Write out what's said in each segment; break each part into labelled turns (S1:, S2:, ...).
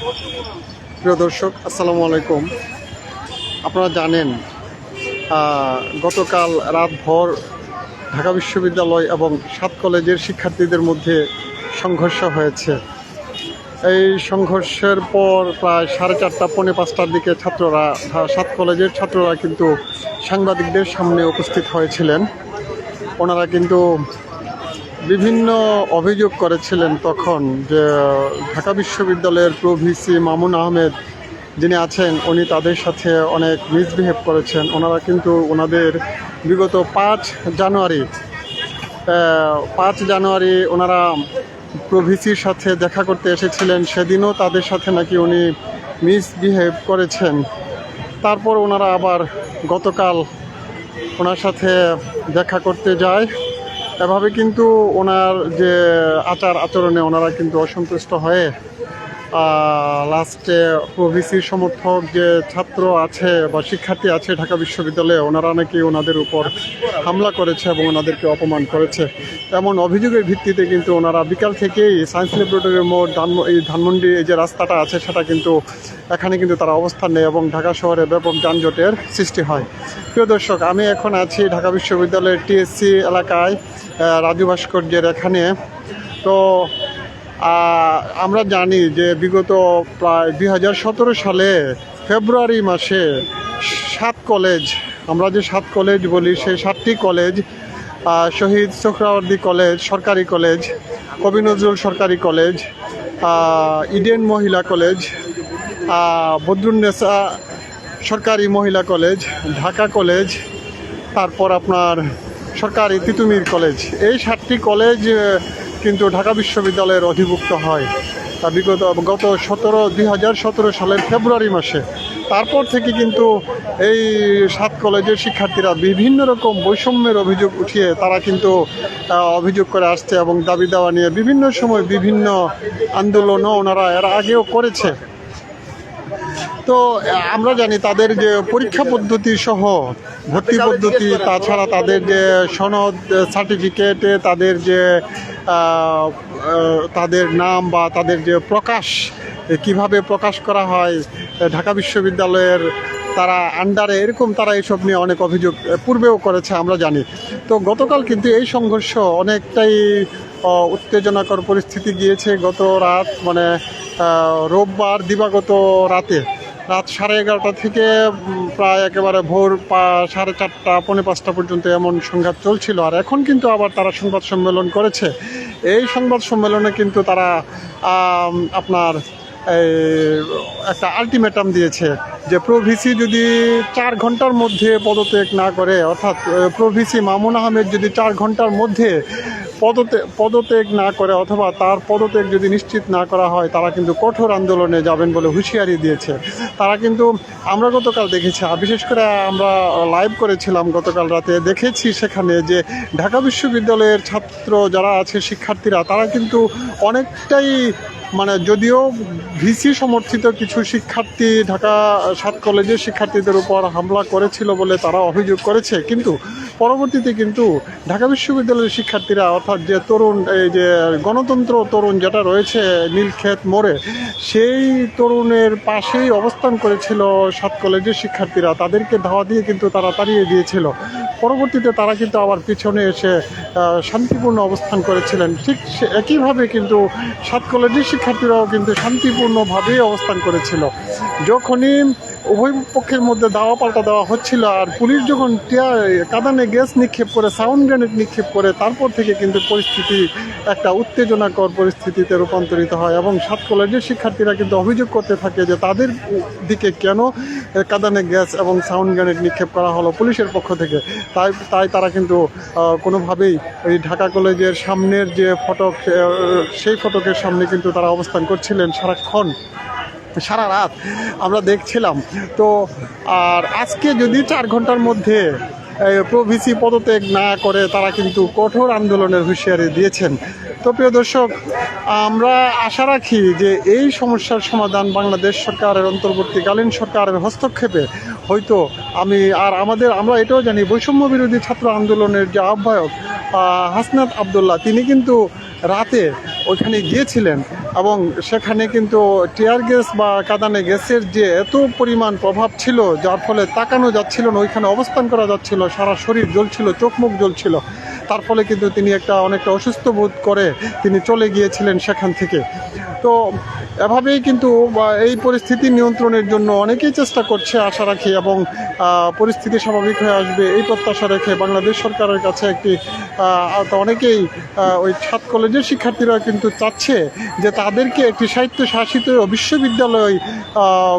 S1: প্রিয় দর্শক, আসসালামু আলাইকুম। আপনারা জানেন গতকাল রাতভর ঢাকা বিশ্ববিদ্যালয় এবং সাত কলেজের শিক্ষার্থীদের মধ্যে সংঘর্ষ হয়েছে। এই সংঘর্ষের পর প্রায় সাড়ে চারটা, পৌনে পাঁচটার দিকে ছাত্ররা সাত কলেজের ছাত্ররা কিন্তু সাংবাদিকদের সামনে উপস্থিত হয়েছিলেন। ওনারা কিন্তু বিভিন্ন অভিযোগ করেছিলেন তখন যে ঢাকা বিশ্ববিদ্যালয়ের প্রো ভিসি মামুন আহমেদ যিনি আছেন, উনি তাদের সাথে অনেক মিসবিহেভ করেছেন। ওনারা কিন্তু ওনাদের বিগত পাঁচ জানুয়ারি পাঁচ জানুয়ারি ওনারা প্রভিসির সাথে দেখা করতে এসেছিলেন। সেদিনও তাদের সাথে নাকি উনি মিসবিহেভ করেছেন। তারপর ওনারা আবার গতকাল ওনার সাথে দেখা করতে যায়। এভাবে কিন্তু ওনার যে আচার আচরণে ওনারা কিন্তু অসন্তুষ্ট হয়ে লাস্টে প্রভিসির সমর্থক যে ছাত্র আছে বা শিক্ষার্থী আছে ঢাকা বিশ্ববিদ্যালয়ে, ওনারা নাকি ওনাদের উপর হামলা করেছে এবং ওনাদেরকে অপমান করেছে। এমন অভিযোগের ভিত্তিতে কিন্তু ওনারা বিকাল থেকেই সায়েন্স ল্যাবরেটরির মোড় ধান এই ধানমন্ডি এই যে রাস্তাটা আছে, সেটা কিন্তু এখানে কিন্তু তারা অবস্থান নেয় এবং ঢাকা শহরে ব্যাপক যানজটের সৃষ্টি হয়। প্রিয় দর্শক, আমি এখন আছি ঢাকা বিশ্ববিদ্যালয়ের টিএসসি এলাকায় রাজু ভাস্কর্যের এখানে। তো আমরা জানি যে বিগত প্রায় দুই হাজার সতেরো সালে ফেব্রুয়ারি মাসে সাত কলেজ, আমরা যে সাত কলেজ বলি সেই সাতটি কলেজ শহীদ সোহরাওয়ার্দী কলেজ, সরকারি কলেজ, কবি নজরুল সরকারি কলেজ ইডেন মহিলা কলেজ বদরুন্নেসা সরকারি মহিলা কলেজ, ঢাকা কলেজ, তারপর আপনার সরকারি তিতুমির কলেজ। এই সাতটি কলেজ কিন্তু ঢাকা বিশ্ববিদ্যালয়ের অধিভুক্ত হয়। তা বিগত, গত সতেরো, দুই হাজার সতেরো সালের ফেব্রুয়ারি মাসে। তারপর থেকে কিন্তু এই সাত কলেজের শিক্ষার্থীরা বিভিন্ন রকম বৈষম্যের অভিযোগ উঠিয়ে তারা কিন্তু অভিযোগ করে আসছে এবং দাবি দাওয়া নিয়ে বিভিন্ন সময় বিভিন্ন আন্দোলনও ওনারা এর আগেও করেছে। তো আমরা জানি তাদের যে পরীক্ষা পদ্ধতি সহ ভর্তি পদ্ধতি, তাছাড়া তাদের যে সনদ সার্টিফিকেটে তাদের যে তাদের নাম বা তাদের যে প্রকাশ কীভাবে প্রকাশ করা হয় ঢাকা বিশ্ববিদ্যালয়ের তারা আন্ডারে এরকম তারা এইসব নিয়ে অনেক অভিযোগ পূর্বেও করেছে, আমরা জানি। তো গতকাল কিন্তু এই সংঘর্ষ অনেকটাই উত্তেজনাকর পরিস্থিতি গিয়েছে গত রাত মানে রোববার দিবাগত রাতে। রাত সাড়ে এগারোটা থেকে প্রায় একেবারে ভোর সাড়ে চারটা, পৌনে পাঁচটা পর্যন্ত এমন সংঘাত চলছিল। আর এখন কিন্তু আবার তারা সংবাদ সম্মেলন করেছে। এই সংবাদ সম্মেলনে কিন্তু তারা আপনার একটা আলটিমেটাম দিয়েছে যে প্রভিসি যদি চার ঘণ্টার মধ্যে পদত্যাগ না করে, অর্থাৎ প্রভিসি মামুন আহমেদ যদি চার ঘণ্টার মধ্যে পদত্যাগ পদত্যাগ না করে অথবা তার পদত্যাগ যদি নিশ্চিত না করা হয়, তারা কিন্তু কঠোর আন্দোলনে যাবেন বলে হুঁশিয়ারি দিয়েছে। তারা কিন্তু, আমরা গতকাল দেখেছি বিশেষ করে আমরা লাইভ করেছিলাম গতকাল রাতে, দেখেছি সেখানে যে ঢাকা বিশ্ববিদ্যালয়ের ছাত্র যারা আছে, শিক্ষার্থীরা, তারা কিন্তু অনেকটাই মানে যদিও ভিসি সমর্থিত কিছু শিক্ষার্থী, ঢাকা সাত কলেজের শিক্ষার্থীদের উপর হামলা করেছিল বলে তারা অভিযোগ করেছে, কিন্তু পরবর্তীতে কিন্তু ঢাকা বিশ্ববিদ্যালয়ের শিক্ষার্থীরা, অর্থাৎ যে তরুণ, এই যে গণতন্ত্র তরুণ যেটা রয়েছে, নীলক্ষেত মোড়ে, সেই তরুণের পাশেই অবস্থান করেছিল সাত কলেজের শিক্ষার্থীরা। তাদেরকে ধাওয়া দিয়ে কিন্তু তারা তাড়িয়ে দিয়েছিল। পরবর্তীতে তারা কিন্তু আবার পিছনে এসে শান্তিপূর্ণ অবস্থান করেছিলেন। ঠিক একইভাবে কিন্তু সাত কলেজের শিক্ষার্থীরাও কিন্তু শান্তিপূর্ণভাবেই অবস্থান করেছিল। যখনই উভয় পক্ষের মধ্যে দাওয়া পাল্টা দেওয়া হচ্ছিল আর পুলিশ যখন কাদানে গ্যাস নিক্ষেপ করে, সাউন্ড গ্রেনেড নিক্ষেপ করে, তারপর থেকে কিন্তু পরিস্থিতি একটা উত্তেজনাকর পরিস্থিতিতে রূপান্তরিত হয় এবং সাত কলেজের শিক্ষার্থীরা কিন্তু অভিযোগ করতে থাকে যে তাদের দিকে কেন কাদানে গ্যাস এবং সাউন্ড গ্রেনেড নিক্ষেপ করা হলো পুলিশের পক্ষ থেকে। তাই তাই তারা কিন্তু কোনোভাবেই ওই ঢাকা কলেজের সামনের যে ফটক সেই ফটকের সামনে কিন্তু তারা অবস্থান করছিলেন সারাক্ষণ, সারা রাত আমরা দেখছিলাম। তো, আর আজকে যদি চার ঘণ্টার মধ্যে প্রভিসি পদত্যাগ না করে তারা কিন্তু কঠোর আন্দোলনের হুঁশিয়ারি দিয়েছেন। তো প্রিয় দর্শক, আমরা আশা রাখি যে এই সমস্যার সমাধান বাংলাদেশ সরকারের অন্তর্বর্তীকালীন সরকারের হস্তক্ষেপে হয়তো আমি আর আমাদের, আমরা এটাও জানি, বৈষম্য বিরোধী ছাত্র আন্দোলনের যে আহ্বায়ক হাসনাত আবদুল্লাহ, তিনি কিন্তু রাতে ওইখানে গিয়েছিলেন। এবং সেখানে কিন্তু টিয়ার গ্যাস বা কাদানে গ্যাসের যে এত পরিমাণ প্রভাব ছিল, যার ফলে তাকানো যাচ্ছিল না, ওইখানে অবস্থান করা যাচ্ছিল, সারা শরীর জ্বলছিল, চোখ মুখ জ্বলছিল। তার ফলে কিন্তু তিনি একটা অনেকটা অসুস্থ বোধ করে তিনি চলে গিয়েছিলেন সেখান থেকে। তো এভাবেই কিন্তু এই পরিস্থিতি নিয়ন্ত্রণের জন্য অনেকেই চেষ্টা করছে আশা রাখি এবং পরিস্থিতি স্বাভাবিক হয়ে আসবে এই প্রত্যাশা রেখে বাংলাদেশ সরকারের কাছে একটি অনেকেই ওই সাত কলেজের শিক্ষার্থীরা কিন্তু চাচ্ছে যে তাদেরকে একটি সাহিত্য শাসিত বিশ্ববিদ্যালয়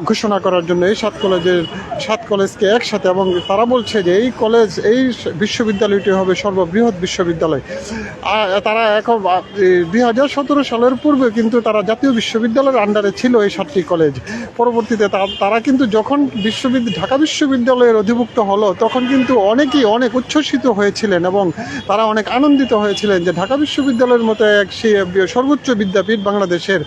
S1: ঘোষণা করার জন্য এই সাত কলেজের সাত কলেজকে একসাথে এবং তারা বলছে যে এই কলেজ, এই বিশ্ববিদ্যালয়টি হবে সর্ববৃহৎ বিশ্ববিদ্যালয়। তারা এখন দুই হাজার সতেরো সালের পূর্বে কিন্তু তারা জাতীয় বিশ্ববিদ্যালয়ের আন্ডারে ছিল এই সাতটি কলেজ। পরবর্তীতে তারা কিন্তু যখন বিশ্ববিদ্যালয় ঢাকা বিশ্ববিদ্যালয়ের অধিভুক্ত হলো, তখন কিন্তু অনেকেই অনেক উচ্ছ্বসিত হয়েছিলেন এবং তারা অনেক আনন্দিত হয়েছিলেন যে ঢাকা বিশ্ববিদ্যালয়ের মতো এক সর্বোচ্চ বিদ্যাপীঠ বাংলাদেশের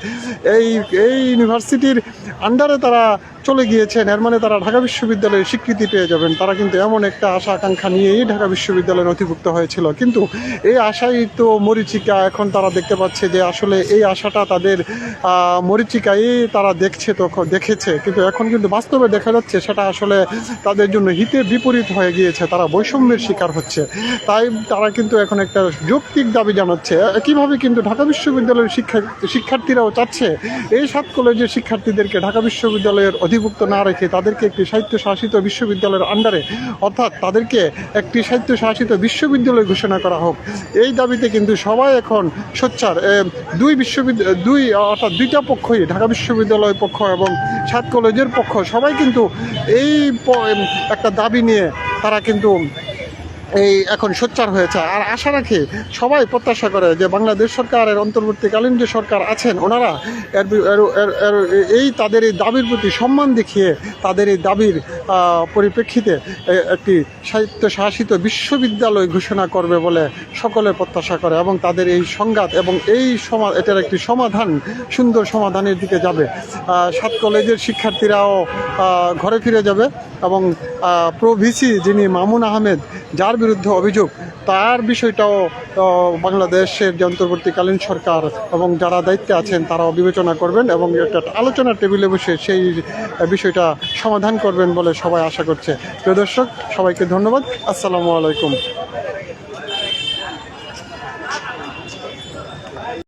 S1: এই এই ইউনিভার্সিটির আন্ডারে তারা চলে গিয়েছেন, এর মানে তারা ঢাকা বিশ্ববিদ্যালয়ের স্বীকৃতি পেয়ে যাবেন। তারা কিন্তু এমন একটা আশা আকাঙ্ক্ষা নিয়েই ঢাকা বিশ্ববিদ্যালয়ে নথিভুক্ত হয়েছিল। কিন্তু এই আশাই তো মরিচিকা, এখন তারা দেখতে পাচ্ছে যে আসলে এই আশাটা তাদের মরিচিকাই তারা দেখছে তখন দেখেছে। কিন্তু এখন কিন্তু বাস্তবে দেখা যাচ্ছে সেটা আসলে তাদের জন্য হিতে বিপরীত হয়ে গিয়েছে, তারা বৈষম্যের শিকার হচ্ছে। তাই তারা কিন্তু এখন একটা যৌক্তিক দাবি জানাচ্ছে একইভাবে কিন্তু ঢাকা বিশ্ববিদ্যালয়ের শিক্ষা, শিক্ষার্থীরাও চাচ্ছে এই সাত কলেজের শিক্ষার্থীদেরকে ঢাকা বিশ্ববিদ্যালয়ের অধিভুক্ত না রেখে তাদেরকে একটি সাহিত্য শাসিত বিশ্ববিদ্যালয়ের আন্ডারে, অর্থাৎ তাদেরকে একটি সাহিত্য শাসিত বিশ্ববিদ্যালয় ঘোষণা করা হোক। এই দাবিতে কিন্তু সবাই এখন সোচ্চার। দুই বিশ্ববিদ্যালয় দুই, অর্থাৎ দুইটা পক্ষই, ঢাকা বিশ্ববিদ্যালয় পক্ষ এবং সাত কলেজের পক্ষ, সবাই কিন্তু এই একটা দাবি নিয়ে তারা কিন্তু এই এখন সোচ্চার হয়েছে। আর আশা রাখি সবাই প্রত্যাশা করে যে বাংলাদেশ সরকারের অন্তর্বর্তীকালীন যে সরকার আছেন, ওনারা এর এই তাদের এই দাবির প্রতি সম্মান দেখিয়ে তাদের এই দাবির পরিপ্রেক্ষিতে একটি সাহিত্য শাসিত বিশ্ববিদ্যালয় ঘোষণা করবে বলে সকলে প্রত্যাশা করে এবং তাদের এই সংঘাত এবং এই সমা, এটার একটি সমাধান, সুন্দর সমাধানের দিকে যাবে। সাত কলেজের শিক্ষার্থীরাও ঘরে ফিরে যাবে এবং প্রো ভিসি যিনি মামুন আহমেদ, যার বিরুদ্ধে অভিযোগ, তার বিষয়টাও বাংলাদেশের যে অন্তর্বর্তীকালীন সরকার এবং যারা দায়িত্বে আছেন তারাও বিবেচনা করবেন এবং একটা আলোচনার টেবিলে বসে সেই বিষয়টা সমাধান করবেন বলে সবাই আশা করছে। প্রিয় দর্শক, সবাইকে ধন্যবাদ। আসসালামু আলাইকুম।